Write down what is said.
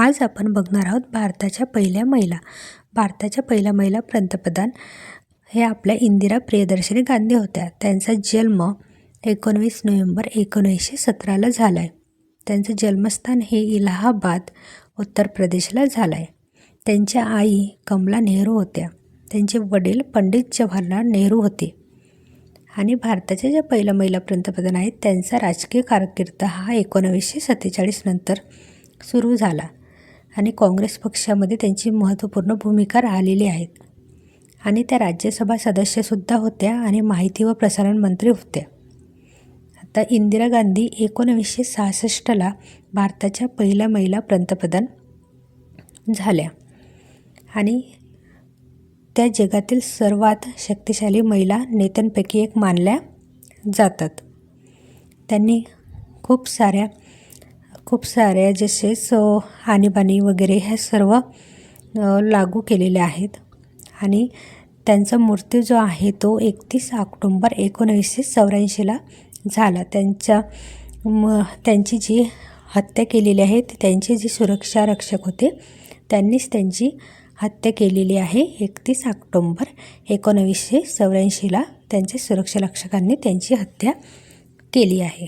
आज आपण बघणार आहोत भारताच्या पहिल्या महिला भारताच्या पहिल्या महिला पंतप्रधान हे आपल्या इंदिरा प्रियदर्शनी गांधी होत्या. त्यांचा जन्म एकोणवीस नोव्हेंबर एकोणीसशे सतराला झाला आहे त्यांचं जन्मस्थान हे इलाहाबाद उत्तर प्रदेशला झालं आहे त्यांच्या आई कमला नेहरू होत्या. त्यांचे वडील पंडित जवाहरलाल नेहरू होते. आणि भारताच्या ज्या पहिल्या महिला पंतप्रधान आहेत त्यांचा राजकीय कारकीर्द हा एकोणावीसशे सत्तेचाळीस नंतर सुरू झाला. आणि काँग्रेस पक्षामध्ये त्यांची महत्त्वपूर्ण भूमिका राहिलेली आहेत. आणि त्या राज्यसभा सदस्यसुद्धा होत्या आणि माहिती व प्रसारण मंत्री होत्या. आता इंदिरा गांधी एकोणवीसशे सहासष्टला भारताच्या पहिल्या महिला पंतप्रधान झाल्या. आणि त्या जगातील सर्वात शक्तिशाली महिला नेत्यांपैकी एक मानल्या जातात. त्यांनी खूप साऱ्या खूप साऱ्या जसेच आणीबाणी वगैरे ह्या सर्व लागू केलेले आहेत. आणि त्यांचा मृत्यू जो आहे तो एकतीस ऑक्टोंबर एकोणवीसशे चौऱ्याऐंशीला झाला. त्यांच्या म त्यांची जी हत्या केलेली आहे त्यांचे जे सुरक्षा रक्षक होते त्यांनीच त्यांची हत्या केलेली आहे. एकतीस ऑक्टोंबर एकोणवीसशे चौऱ्याऐंशीला त्यांच्या सुरक्षा रक्षकांनी त्यांची हत्या केली आहे.